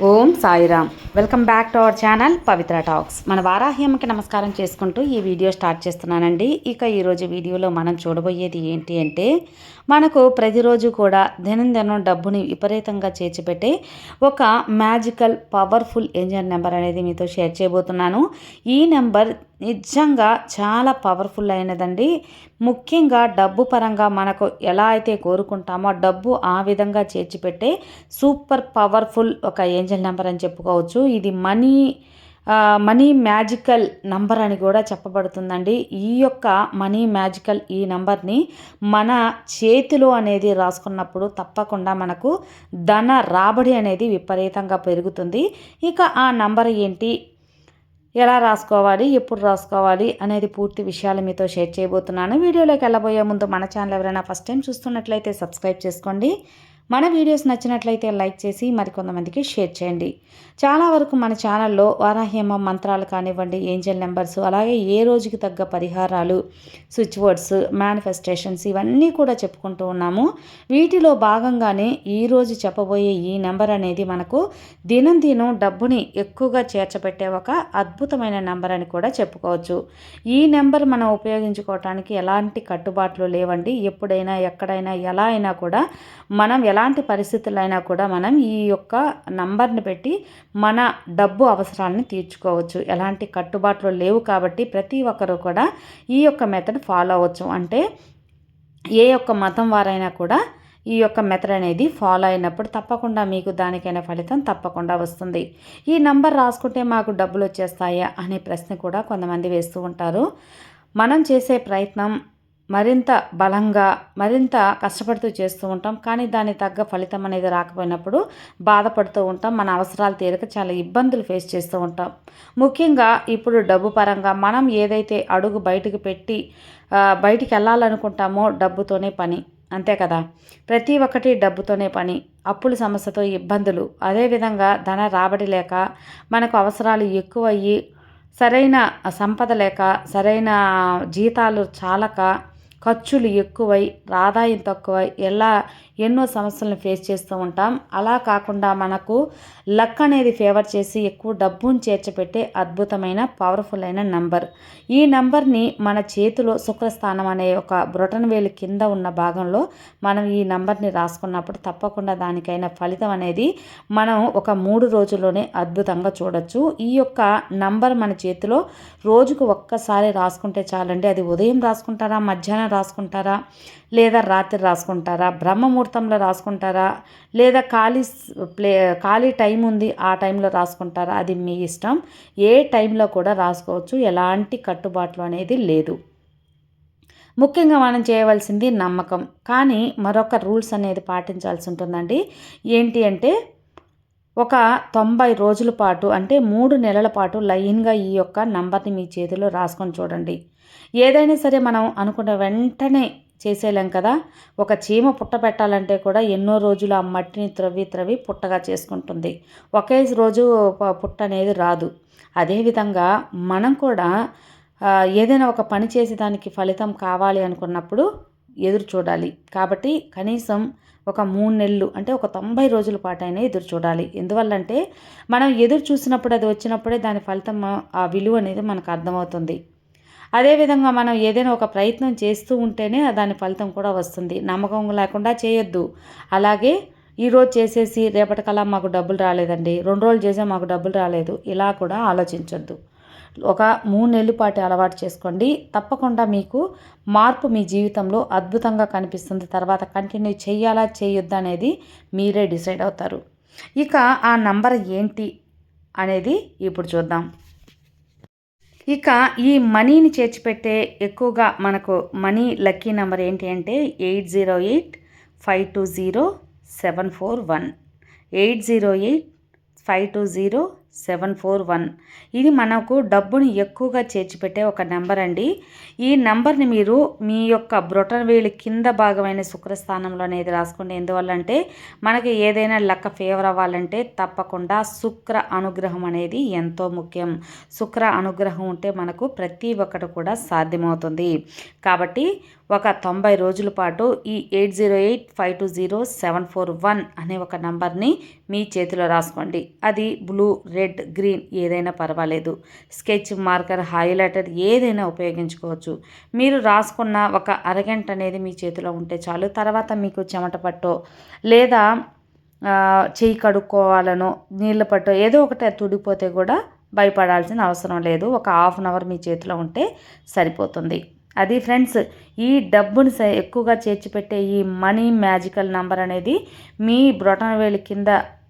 Om Sairam welcome back to our channel Pavitra talks. మన వారాహ్యమ్మకి నమస్కారం చేసుకుంటూ ఈ వీడియో స్టార్ట్ చేస్తున్నానండి. ఇక ఈరోజు వీడియోలో మనం చూడబోయేది ఏంటి అంటే మనకు ప్రతిరోజు కూడా దినం డబ్బుని విపరీతంగా చేర్చిపెట్టే ఒక మ్యాజికల్ పవర్ఫుల్ ఏంజల్ నెంబర్ అనేది మీతో షేర్ చేయబోతున్నాను. ఈ నెంబర్ నిజంగా చాలా పవర్ఫుల్ అయినదండి. ముఖ్యంగా డబ్బు పరంగా మనకు ఎలా అయితే కోరుకుంటామో డబ్బు ఆ విధంగా చేర్చిపెట్టే సూపర్ పవర్ఫుల్ ఒక ఏంజల్ నెంబర్ అని చెప్పుకోవచ్చు. ఇది మనీ మనీ మ్యాజికల్ నంబర్ అని కూడా చెప్పబడుతుందండి. ఈ యొక్క మనీ మ్యాజికల్ ఈ నంబర్ని మన చేతిలో అనేది రాసుకున్నప్పుడు తప్పకుండా మనకు ధన రాబడి అనేది విపరీతంగా పెరుగుతుంది. ఇక ఆ నంబర్ ఏంటి? ఎలా రాసుకోవాలి? ఎప్పుడు రాసుకోవాలి? అనేది పూర్తి విషయాలు మీతో షేర్ చేయబోతున్నాను. వీడియోలోకి వెళ్ళబోయే ముందు మన ఛానల్ ఎవరైనా ఫస్ట్ టైం చూస్తున్నట్లయితే సబ్స్క్రైబ్ చేసుకోండి. మన వీడియోస్ నచ్చినట్లయితే లైక్ చేసి మరికొంతమందికి షేర్ చేయండి. చాలా వరకు మన ఛానల్లో వారాహ్యమ మంత్రాలు కానివ్వండి ఏంజల్ నెంబర్స్ అలాగే ఏ రోజుకి తగ్గ పరిహారాలు స్విచ్ వర్డ్స్ మేనిఫెస్టేషన్స్ ఇవన్నీ కూడా చెప్పుకుంటూ ఉన్నాము. వీటిలో భాగంగానే ఈరోజు చెప్పబోయే ఈ నెంబర్ అనేది మనకు దినం దినం డబ్బుని ఎక్కువగా చేర్చబెట్టే ఒక అద్భుతమైన నెంబర్ అని కూడా చెప్పుకోవచ్చు. ఈ నెంబర్ మనం ఉపయోగించుకోవటానికి ఎలాంటి కట్టుబాట్లు లేవండి. ఎప్పుడైనా ఎక్కడైనా ఎలా అయినా కూడా మనం ఎలా ఎలాంటి పరిస్థితులైనా కూడా మనం ఈ యొక్క నంబర్ని పెట్టి మన డబ్బు అవసరాలను తీర్చుకోవచ్చు. ఎలాంటి కట్టుబాట్లు లేవు కాబట్టి ప్రతి ఒక్కరూ కూడా ఈ యొక్క మెథడ్ ఫాలో అవ్వచ్చు. అంటే ఏ యొక్క మతం వారైనా కూడా ఈ యొక్క మెథడ్ అనేది ఫాలో అయినప్పుడు తప్పకుండా మీకు దానికైనా ఫలితం తప్పకుండా వస్తుంది. ఈ నంబర్ రాసుకుంటే మాకు డబ్బులు వచ్చేస్తాయా అనే ప్రశ్న కూడా కొంతమంది వేస్తూ ఉంటారు. మనం చేసే ప్రయత్నం మరింత బలంగా మరింత కష్టపడుతూ చేస్తూ ఉంటాం. కానీ దాని తగ్గ ఫలితం అనేది రాకపోయినప్పుడు బాధపడుతూ ఉంటాం. మన అవసరాలు తీరక చాలా ఇబ్బందులు ఫేస్ చేస్తూ ఉంటాం. ముఖ్యంగా ఇప్పుడు డబ్బు పరంగా మనం ఏదైతే అడుగు బయటకు పెట్టి బయటికి వెళ్ళాలనుకుంటామో డబ్బుతోనే పని. అంతే కదా? ప్రతి ఒక్కటి డబ్బుతోనే పని. అప్పుల సమస్యతో ఇబ్బందులు. అదేవిధంగా ధన రాబడి లేక మనకు అవసరాలు ఎక్కువయ్యి సరైన సంపద లేక సరైన జీతాలు చాలక ఖర్చులు ఎక్కువై ఆదాయం తక్కువై ఎలా ఎన్నో సమస్యలను ఫేస్ చేస్తూ ఉంటాం. అలా కాకుండా మనకు లక్ అనేది ఫేవర్ చేసి ఎక్కువ డబ్బును చేర్చిపెట్టే అద్భుతమైన పవర్ఫుల్ అయిన నంబర్ ఈ నంబర్ని మన చేతిలో శుక్రస్థానం అనే ఒక బ్రొటన్ వేలు కింద ఉన్న భాగంలో మనం ఈ నంబర్ని రాసుకున్నప్పుడు తప్పకుండా దానికైన ఫలితం అనేది మనం ఒక మూడు రోజుల్లోనే అద్భుతంగా చూడొచ్చు. ఈ యొక్క నంబర్ మన చేతిలో రోజుకు ఒక్కసారి రాసుకుంటే చాలండి. అది ఉదయం రాసుకుంటారా మధ్యాహ్నం రాసుకుంటారా? లేదా రాత్రి రాసుకుంటారా? బ్రహ్మముహూర్తంలో రాసుకుంటారా? లేదా ఖాళీ ప్లే ఖాళీ టైం ఉంది ఆ టైంలో రాసుకుంటారా? అది మీ ఇష్టం. ఏ టైంలో కూడా రాసుకోవచ్చు. ఎలాంటి కట్టుబాట్లు అనేది లేదు. ముఖ్యంగా మనం చేయవలసింది నమ్మకం. కానీ మరొక రూల్స్ అనేది పాటించాల్సి ఉంటుందండి. ఏంటి అంటే ఒక తొంభై రోజుల పాటు అంటే మూడు నెలల పాటు లైన్గా ఈ యొక్క నంబర్ని మీ చేతిలో రాసుకొని చూడండి. ఏదైనా సరే మనం అనుకున్న వెంటనే చేసేయలేం కదా. ఒక చీమ పుట్ట పెట్టాలంటే కూడా ఎన్నో రోజులు ఆ మట్టిని త్రవ్వి త్రవ్వి పుట్టగా చేసుకుంటుంది. ఒకే రోజు పుట్ట అనేది రాదు. అదేవిధంగా మనం కూడా ఏదైనా ఒక పని చేసి దానికి ఫలితం కావాలి అనుకున్నప్పుడు ఎదురు చూడాలి. కాబట్టి కనీసం ఒక మూడు నెలలు అంటే ఒక తొంభై రోజుల పాటైనా ఎదురు చూడాలి. ఎందువల్లంటే మనం ఎదురు చూసినప్పుడు అది వచ్చినప్పుడే దాని ఫలితం ఆ విలువ అనేది మనకు అర్థమవుతుంది. అదేవిధంగా మనం ఏదైనా ఒక ప్రయత్నం చేస్తూ ఉంటేనే దాని ఫలితం కూడా వస్తుంది. నమ్మకం లేకుండా చేయొద్దు. అలాగే ఈరోజు చేసేసి రేపటికల్లా మాకు డబ్బులు రాలేదండి. రెండు రోజులు చేసే మాకు డబ్బులు రాలేదు. ఇలా కూడా ఆలోచించొద్దు. ఒక మూడు నెలల పాటు అలవాటు చేసుకోండి. తప్పకుండా మీకు మార్పు మీ జీవితంలో అద్భుతంగా కనిపిస్తుంది. తర్వాత కంటిన్యూ చేయాలా చేయొద్దా అనేది మీరే డిసైడ్ అవుతారు. ఇక ఆ నంబర్ ఏంటి అనేది ఇప్పుడు చూద్దాం. ఇక ఈ మనీని చేర్చిపెట్టే ఎక్కువగా మనకు మనీ లక్కీ నెంబర్ ఏంటి అంటే eight zero eight five two zero seven four one. Eight zero eight five two zero seven four one. ఇది మనకు డబ్బుని ఎక్కువగా చేర్చిపెట్టే ఒక నెంబర్ అండి. ఈ నెంబర్ని మీరు మీ యొక్క బ్రొటన్ వేలు కింద భాగమైన శుక్రస్థానంలో అనేది రాసుకోండి. ఎందువల్ల అంటే మనకి ఏదైనా లెక్క ఫేవర్ అవ్వాలంటే తప్పకుండా శుక్ర అనుగ్రహం అనేది ఎంతో ముఖ్యం. శుక్ర అనుగ్రహం ఉంటే మనకు ప్రతి ఒక్కటి కూడా సాధ్యమవుతుంది. కాబట్టి ఒక తొంభై రోజుల పాటు ఈ eight zero eight five two zero seven four one అనే ఒక నంబర్ని మీ చేతిలో రాసుకోండి. అది బ్లూ రెడ్ గ్రీన్ ఏదైనా పర్వాలేదు. స్కెచ్ మార్కర్ హైలైటర్ ఏదైనా ఉపయోగించుకోవచ్చు. మీరు రాసుకున్న ఒక అరగంట అనేది మీ చేతిలో ఉంటే చాలు. తర్వాత మీకు చెమట పట్టో లేదా చేయి కడుక్కోవాలనో నీళ్ళ పట్టో ఏదో ఒకటి తుడిపోతే కూడా భయపడాల్సిన అవసరం లేదు. ఒక హాఫ్ అన్ అవర్ మీ చేతిలో ఉంటే సరిపోతుంది. అది ఫ్రెండ్స్ ఈ డబ్బును స- ఎక్కువగా చేర్చిపెట్టే ఈ మనీ మ్యాజికల్ నంబర్ అనేది మీ బ్రొటనవేలి కింద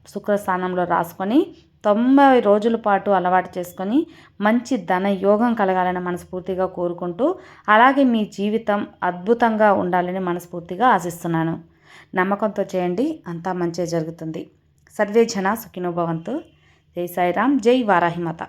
శుక్రస్థానంలో రాసుకొని తొంభై రోజుల పాటు అలవాటు చేసుకొని మంచి ధన యోగం కలగాలని మనస్ఫూర్తిగా కోరుకుంటూ అలాగే మీ జీవితం అద్భుతంగా ఉండాలని మనస్ఫూర్తిగా ఆశిస్తున్నాను. నమ్మకంతో చేయండి అంతా మంచి జరుగుతుంది. సర్వే జన సుఖినోభవంతు జై సాయిరామ్ జై వారాహిమాత.